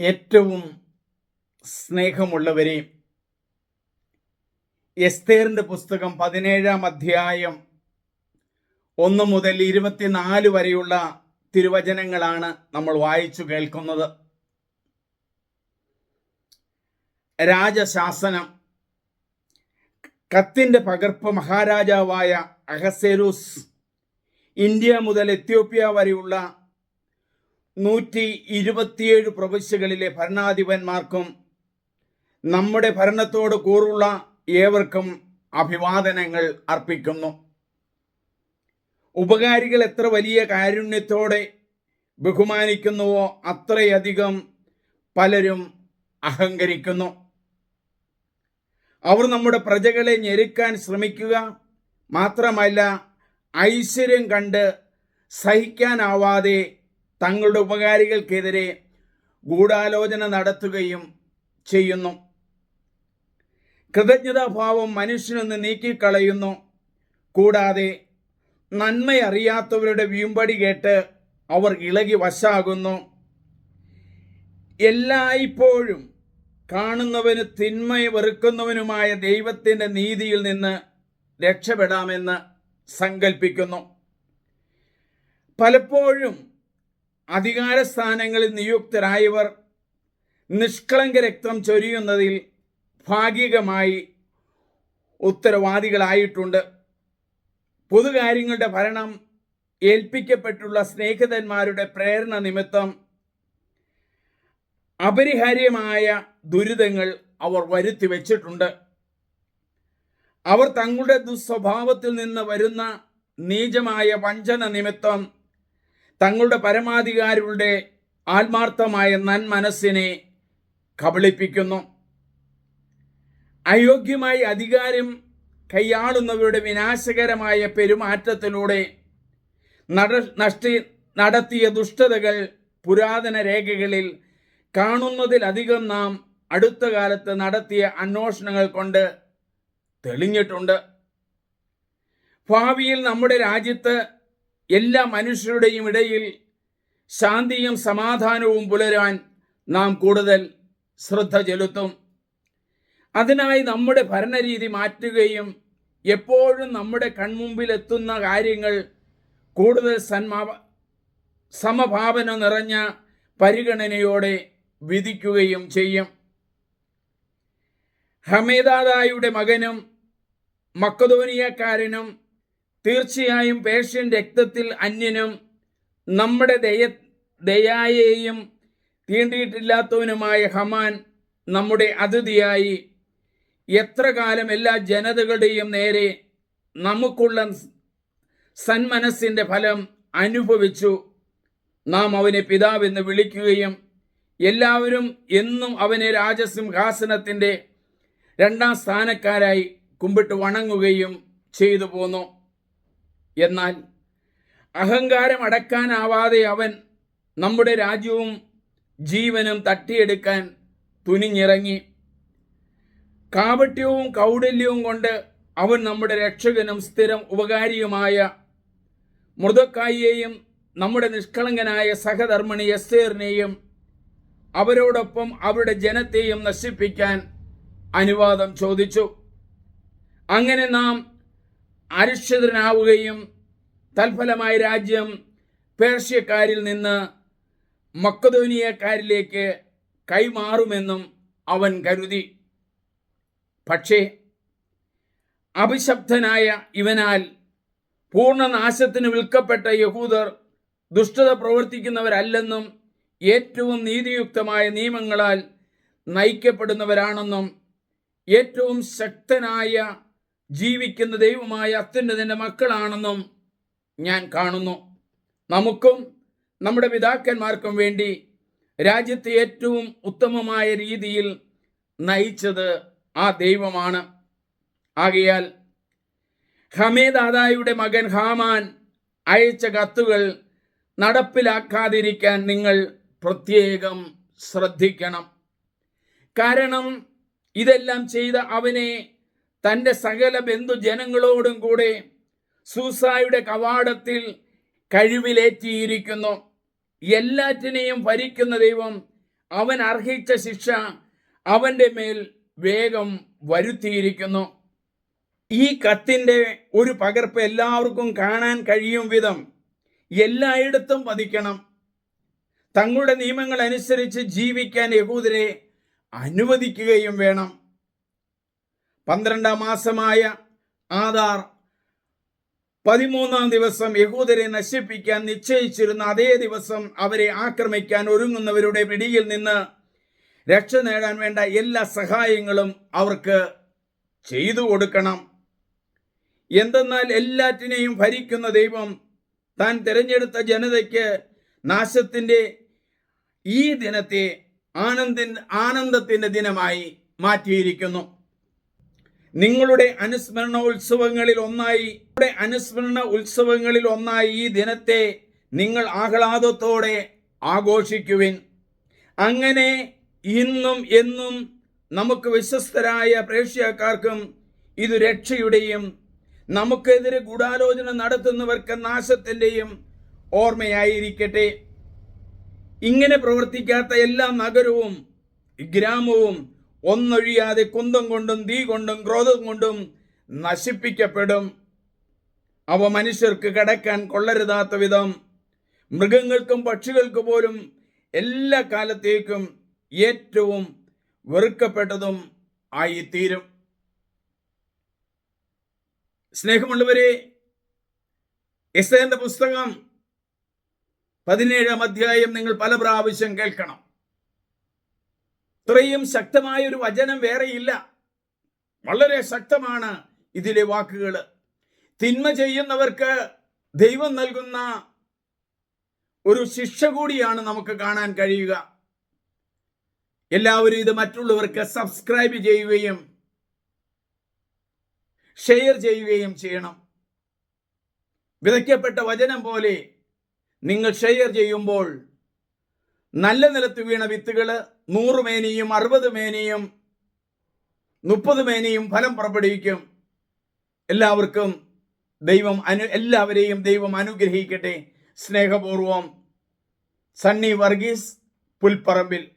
ഏറ്റവും സ്നേഹമുള്ളവരെ എസ്തേറിന്റെ പുസ്തകം പതിനേഴാം അധ്യായം ഒന്ന് മുതൽ ഇരുപത്തിനാല് വരെയുള്ള തിരുവചനങ്ങളാണ് നമ്മൾ വായിച്ചു കേൾക്കുന്നത്. രാജശാസനം കത്തിന്റെ പകർപ്പ് മഹാരാജാവായ അഹസേരൂസ് ഇന്ത്യ മുതൽ എത്യോപ്യ വരെയുള്ള നൂറ്റി ഇരുപത്തിയേഴ് പ്രവിശ്യകളിലെ ഭരണാധിപന്മാർക്കും നമ്മുടെ ഭരണത്തോട് കൂറുള്ള ഏവർക്കും അഭിവാദനങ്ങൾ അർപ്പിക്കുന്നു. ഉപകാരികൾ എത്ര വലിയ കാരുണ്യത്തോടെ ബഹുമാനിക്കുന്നുവോ അത്രയധികം പലരും അഹങ്കരിക്കുന്നു. അവർ നമ്മുടെ പ്രജകളെ ഞെരുക്കാൻ ശ്രമിക്കുക മാത്രമല്ല ഐശ്വര്യം കണ്ട് സഹിക്കാനാവാതെ തങ്ങളുടെ ഉപകാരികൾക്കെതിരെ ഗൂഢാലോചന നടത്തുകയും ചെയ്യുന്നു. കൃതജ്ഞതാഭാവം മനുഷ്യനൊന്ന് നീക്കിക്കളയുന്നു. കൂടാതെ നന്മയറിയാത്തവരുടെ വീമ്പടി കേട്ട് അവർ ഇളകി വശാകുന്നു. എല്ലായ്പ്പോഴും കാണുന്നവന് തിന്മയെ വെറുക്കുന്നവനുമായ ദൈവത്തിന്റെ നീതിയിൽ നിന്ന് രക്ഷപ്പെടാമെന്ന് സങ്കൽപ്പിക്കുന്നു. പലപ്പോഴും അധികാരസ്ഥാനങ്ങളിൽ നിയുക്തരായവർ നിഷ്കളങ്ക രക്തം ചൊരിയുന്നതിൽ ഭാഗികമായി ഉത്തരവാദികളായിട്ടുണ്ട്. പൊതുകാര്യങ്ങളുടെ ഭരണം ഏൽപ്പിക്കപ്പെട്ടുള്ള സ്നേഹിതന്മാരുടെ പ്രേരണ നിമിത്തം അപരിഹാര്യമായ ദുരിതങ്ങൾ അവർ വരുത്തി വച്ചിട്ടുണ്ട്. അവർ തങ്ങളുടെ ദുസ്വഭാവത്തിൽ നിന്ന് വരുന്ന നീചമായ വഞ്ചന നിമിത്തം തങ്ങളുടെ പരമാധികാരികളുടെ ആത്മാർത്ഥമായ നന്മനസ്സിനെ കബളിപ്പിക്കുന്നു. അയോഗ്യമായി അധികാരം കൈയാളുന്നവരുടെ വിനാശകരമായ പെരുമാറ്റത്തിലൂടെ നട നഷ്ടി നടത്തിയ ദുഷ്ടതകൾ പുരാതന രേഖകളിൽ കാണുന്നതിലധികം നാം അടുത്ത കാലത്ത് നടത്തിയ അന്വേഷണങ്ങൾ കൊണ്ട് തെളിഞ്ഞിട്ടുണ്ട്. ഭാവിയിൽ നമ്മുടെ രാജ്യത്ത് എല്ലാ മനുഷ്യരുടെയും ഇടയിൽ ശാന്തിയും സമാധാനവും പുലരാൻ നാം കൂടുതൽ ശ്രദ്ധ ചെലുത്തും. അതിനായി നമ്മുടെ ഭരണരീതി മാറ്റുകയും എപ്പോഴും നമ്മുടെ കൺമുമ്പിൽ എത്തുന്ന കാര്യങ്ങൾ കൂടുതൽ സന്മാ സമഭാവന നിറഞ്ഞ പരിഗണനയോടെ വിധിക്കുകയും ചെയ്യും. ഹമേദാദായുടെ മകനും മക്കതോനിയക്കാരനും തീർച്ചയായും പേർഷ്യൻ രക്തത്തിൽ അന്യനും നമ്മുടെ ദയ ദയായെയും തീണ്ടിയിട്ടില്ലാത്തവനുമായ ഹമാൻ നമ്മുടെ അതിഥിയായി. എത്ര കാലം എല്ലാ ജനതകളുടെയും നേരെ നമുക്കുള്ള സന്മനസ്സിന്റെ ഫലം അനുഭവിച്ചു. നാം അവനെ പിതാവെന്ന് വിളിക്കുകയും എല്ലാവരും എന്നും അവനെ രാജസിംഹാസനത്തിന്റെ രണ്ടാം സ്ഥാനക്കാരായി കുമ്പിട്ട് വണങ്ങുകയും ചെയ്തു പോന്നു. എന്നാൽ അഹങ്കാരം അടക്കാനാവാതെ അവൻ നമ്മുടെ രാജ്യവും ജീവനും തട്ടിയെടുക്കാൻ തുനിഞ്ഞിറങ്ങി. കാപട്യവും കൗടല്യവും കൊണ്ട് അവൻ നമ്മുടെ രക്ഷകനും സ്ഥിരം ഉപകാരിയുമായ മൃദക്കായിയെയും നമ്മുടെ നിഷ്കളങ്കനായ സഹധർമ്മിണി എസ്തേറിനെയും അവരോടൊപ്പം അവരുടെ ജനത്തെയും നശിപ്പിക്കാൻ അനുവാദം ചോദിച്ചു. അങ്ങനെ നാം അരിഷ്ടനാവുകയും തൽഫലമായി രാജ്യം പേർഷ്യക്കാരിൽ നിന്ന് മക്കതോനിയക്കാരിലേക്ക് കൈമാറുമെന്നും അവൻ കരുതി. പക്ഷേ അഭിശബ്ദനായ ഇവനാൽ പൂർണനാശത്തിന് വിൽക്കപ്പെട്ട യഹൂദർ ദുഷ്ടത പ്രവർത്തിക്കുന്നവരല്ലെന്നും ഏറ്റവും നീതിയുക്തമായ നിയമങ്ങളാൽ നയിക്കപ്പെടുന്നവരാണെന്നും ഏറ്റവും ശക്തനായ ജീവിക്കുന്ന ദൈവമായ അത്യുന്നതിന്റെ മക്കളാണെന്നും ഞാൻ കാണുന്നു. നമുക്കും നമ്മുടെ പിതാക്കന്മാർക്കും വേണ്ടി രാജ്യത്തെ ഏറ്റവും ഉത്തമമായ രീതിയിൽ നയിച്ചത് ആ ദൈവമാണ്. ആകയാൽ ഹമേദാദായുടെ മകൻ ഹാമാൻ അയച്ച കത്തുകൾ നടപ്പിലാക്കാതിരിക്കാൻ നിങ്ങൾ പ്രത്യേകം ശ്രദ്ധിക്കണം. കാരണം ഇതെല്ലാം ചെയ്ത അവനെ തന്റെ സകല ബന്ധുജനങ്ങളോടും കൂടെ സൂസായുടെ കവാടത്തിൽ കഴിവിലേറ്റിയിരിക്കുന്നു. എല്ലാറ്റിനെയും ഭരിക്കുന്ന ദൈവം അവൻ അർഹിച്ച ശിക്ഷ അവന്റെ മേൽ വേഗം വരുത്തിയിരിക്കുന്നു. ഈ കത്തിന്റെ ഒരു പകർപ്പ് എല്ലാവർക്കും കാണാൻ കഴിയും വിധം എല്ലായിടത്തും പതിക്കണം. തങ്ങളുടെ നിയമങ്ങൾ അനുസരിച്ച് ജീവിക്കാൻ യഹൂദരെ അനുവദിക്കുകയും വേണം. പന്ത്രണ്ടാം മാസമായ ആധാർ പതിമൂന്നാം ദിവസം യഹൂദരെ നശിപ്പിക്കാൻ നിശ്ചയിച്ചിരുന്ന അതേ ദിവസം അവരെ ആക്രമിക്കാൻ ഒരുങ്ങുന്നവരുടെ പിടിയിൽ നിന്ന് രക്ഷ നേടാൻ വേണ്ട എല്ലാ സഹായങ്ങളും അവർക്ക് ചെയ്തു കൊടുക്കണം. എന്തെന്നാൽ എല്ലാറ്റിനെയും ഭരിക്കുന്ന ദൈവം താൻ തിരഞ്ഞെടുത്ത ജനതയ്ക്ക് നാശത്തിന്റെ ഈ ദിനത്തെ ആനന്ദ ആനന്ദത്തിന്റെ ദിനമായി മാറ്റിയിരിക്കുന്നു. നിങ്ങളുടെ അനുസ്മരണ ഉത്സവങ്ങളിൽ ഒന്നായി അനുസ്മരണ ഉത്സവങ്ങളിൽ ഒന്നായി ഈ ദിനത്തെ നിങ്ങൾ ആഹ്ലാദത്തോടെ ആഘോഷിക്കുവിൻ. അങ്ങനെ ഇന്നും എന്നും നമുക്ക് വിശ്വസ്തരായ പ്രേക്ഷ്യക്കാർക്കും ഇത് രക്ഷയുടെയും നമുക്കെതിരെ ഗൂഢാലോചന നടത്തുന്നവർക്ക് നാശത്തിന്റെയും ഓർമ്മയായിരിക്കട്ടെ. ഇങ്ങനെ പ്രവർത്തിക്കാത്ത എല്ലാ നഗരവും ഗ്രാമവും ഒന്നൊഴിയാതെ കുന്തം കൊണ്ടും തീ കൊണ്ടും ക്രോധം കൊണ്ടും നശിപ്പിക്കപ്പെടും. അവ മനുഷ്യർക്ക് കിടക്കാൻ കൊള്ളരുതാത്ത വിധം മൃഗങ്ങൾക്കും പക്ഷികൾക്ക് പോലും എല്ലാ കാലത്തേക്കും ഏറ്റവും വെറുക്കപ്പെട്ടതും ആയിത്തീരും. സ്നേഹമുള്ളവരെ എസ്തേന്റെ പുസ്തകം പതിനേഴാം അധ്യായം നിങ്ങൾ പല പ്രാവശ്യം കേൾക്കണം. ഇത്രയും ശക്തമായ ഒരു വചനം വേറെയില്ല. വളരെ ശക്തമാണ് ഇതിലെ വാക്കുകൾ. തിന്മ ചെയ്യുന്നവർക്ക് ദൈവം നൽകുന്ന ഒരു ശിക്ഷ കൂടിയാണ് നമുക്ക് കാണാൻ കഴിയുക. എല്ലാവരും ഇത് മറ്റുള്ളവർക്ക് സബ്സ്ക്രൈബ് ചെയ്യുകയും ഷെയർ ചെയ്യുകയും ചെയ്യണം. വിതയ്ക്കപ്പെട്ട വചനം പോലെ നിങ്ങൾ ഷെയർ ചെയ്യുമ്പോൾ നല്ല നിലത്ത് വീണ വിത്തുകൾ നൂറ് മേനിയും അറുപത് മേനിയും മുപ്പത് മേനിയും ഫലം പുറപ്പെടുവിക്കും. എല്ലാവർക്കും ദൈവം അനു എല്ലാവരെയും ദൈവം അനുഗ്രഹിക്കട്ടെ. സ്നേഹപൂർവം സണ്ണി വർഗീസ് പുൽപ്പറമ്പിൽ.